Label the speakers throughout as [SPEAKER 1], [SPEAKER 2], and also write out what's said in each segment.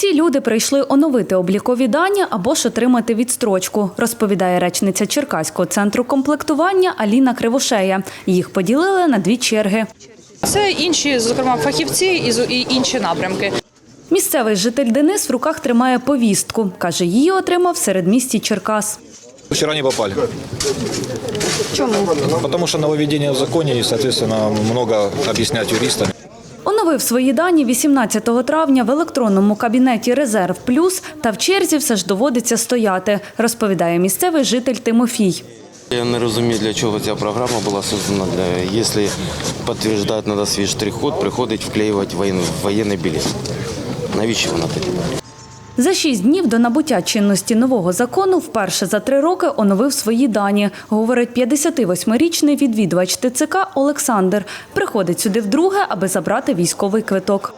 [SPEAKER 1] Ці люди прийшли оновити облікові дані або ж отримати відстрочку, розповідає речниця Черкаського центру комплектування Аліна Кривошея. Їх поділили на дві черги.
[SPEAKER 2] Це інші, зокрема, фахівці і з- інші напрямки.
[SPEAKER 1] Місцевий житель Денис в руках тримає повістку. Каже, її отримав в середмісті Черкас.
[SPEAKER 3] Вчера не попали. Почему? Потому что нововведение в законе и, соответственно, много объяснять юристам.
[SPEAKER 1] Оновив свої дані 18 травня в електронному кабінеті Резерв Плюс та в черзі все ж доводиться стояти, розповідає місцевий житель Тимофій.
[SPEAKER 4] Я не розумію, для чого ця програма була создана. Якщо підтверджувати треба свій штрих-код, приходить вклеювати воєнний, білет. Навіщо вона тоді?
[SPEAKER 1] За шість днів до набуття чинності нового закону вперше за три роки оновив свої дані, говорить 58-річний відвідувач ТЦК Олександр. Приходить сюди вдруге, аби забрати військовий квиток.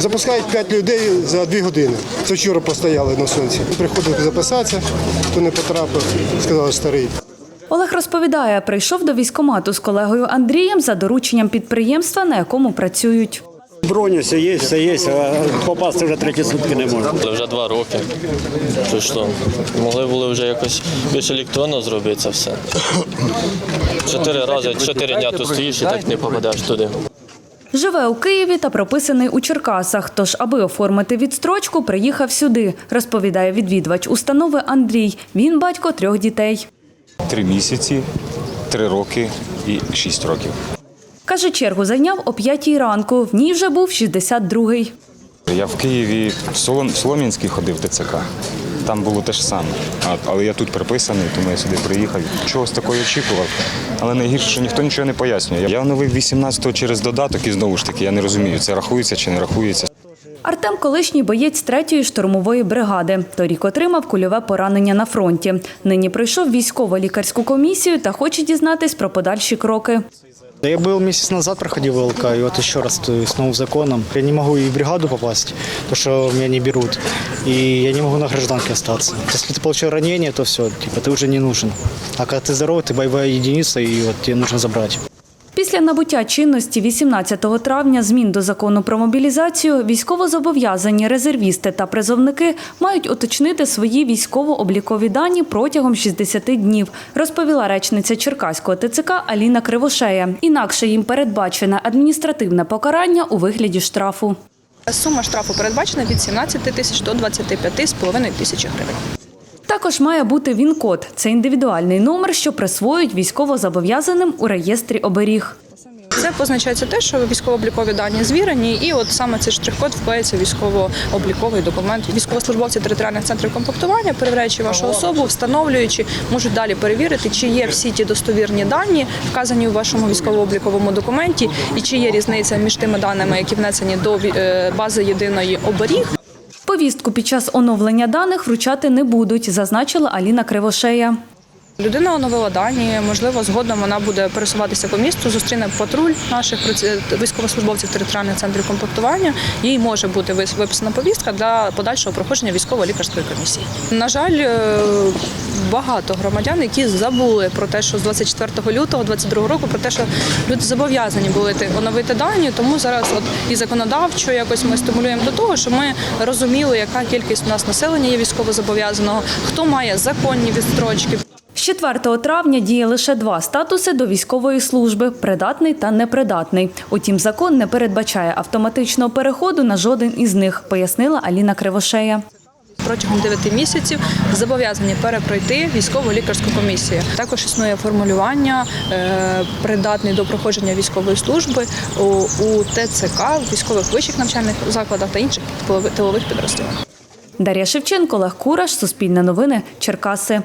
[SPEAKER 5] Запускають 5 людей за 2 години. Це вчора постояли на сонці. Приходив записатися, хто не потрапив, сказав старий.
[SPEAKER 1] Олег розповідає, прийшов до військкомату з колегою Андрієм за дорученням підприємства, на якому працюють.
[SPEAKER 6] Броня все є, все є, а попасти вже треті сутки не можна.
[SPEAKER 7] Це вже два роки. То що, могли були вже якось більш електронно зробити це все. Чотири рази, чотири дня тут стоїш і так не попадеш туди.
[SPEAKER 1] Живе у Києві та прописаний у Черкасах. Тож, аби оформити відстрочку, приїхав сюди, розповідає відвідувач установи Андрій. Він батько трьох дітей.
[SPEAKER 8] Три місяці, три роки і шість років.
[SPEAKER 1] Каже, чергу зайняв о п'ятій ранку. В ній вже був 62-й.
[SPEAKER 8] Я в Києві в Солом- Солом'янський ходив в ТЦК. Там було те ж саме. Але я тут приписаний, тому я сюди приїхав. Чогось такого очікував. Але найгірше, що ніхто нічого не пояснює. Я оновив 18-го через додаток і знову ж таки я не розумію, це рахується чи не рахується.
[SPEAKER 1] Артем колишній боєць третьої штурмової бригади. Торік отримав кульове поранення на фронті. Нині пройшов військово-лікарську комісію та хоче дізнатись про подальші кроки.
[SPEAKER 9] Да Я был месяц назад проходил ВЛК, и вот еще раз то есть, с новым законом. Я не могу и в бригаду попасть, потому что меня не берут. И я не могу на гражданке остаться. Если ты получил ранение, то все, типа ты уже не нужен. А когда ты здоров, ты боевая единица, и вот тебе нужно забрать.
[SPEAKER 1] Після набуття чинності 18 травня змін до закону про мобілізацію військовозобов'язані резервісти та призовники мають уточнити свої військово-облікові дані протягом 60 днів, розповіла речниця Черкаського ТЦК Аліна Кривошея. Інакше їм передбачене адміністративне покарання у вигляді штрафу.
[SPEAKER 2] Сума штрафу передбачена від 17 тисяч до 25,5 тисячі гривень.
[SPEAKER 1] Також має бути ВІН-код. Це індивідуальний номер, що присвоюють військовозобов'язаним у реєстрі оберіг.
[SPEAKER 2] Це позначається те, що військово-облікові дані звірені, і от саме цей штрих-код вклеїться в військово-обліковий документ. Військовослужбовці територіальних центрів комплектування, перевіряючи вашу особу, встановлюючи, можуть далі перевірити, чи є всі ті достовірні дані, вказані у вашому військово-обліковому документі, і чи є різниця між тими даними, які внесені до е, бази єдиної оберіг.
[SPEAKER 1] Повістку під час оновлення даних вручати не будуть, зазначила Аліна Кривошея.
[SPEAKER 2] Людина оновила дані. Можливо, згодом вона буде пересуватися по місту, зустріне патруль наших військовослужбовців територіальних центрів комплектування. Їй може бути виписана повістка для подальшого проходження військово-лікарської комісії. На жаль, е, багато громадян, які забули про те, що з 24 лютого 2022 року про те, що люди зобов'язані були ти- оновити дані. Тому зараз, от і законодавчо, якось ми стимулюємо до того, що ми розуміли, яка кількість у нас населення є військовозобов'язаного, хто має законні відстрочки.
[SPEAKER 1] З 4 травня діє лише два статуси до військової служби придатний та непридатний. Утім, закон не передбачає автоматичного переходу на жоден із них, пояснила Аліна Кривошея.
[SPEAKER 2] протягом 9 місяців зобов'язані перепройти військово лікарську комісію. Також існує формулювання е, придатний до проходження військової служби у, у ТЦК, військових вищих навчальних закладах та інших тилових підрозділах.
[SPEAKER 1] Дар'я Шевченко, Олег Кураш, Суспільне новини, Черкаси.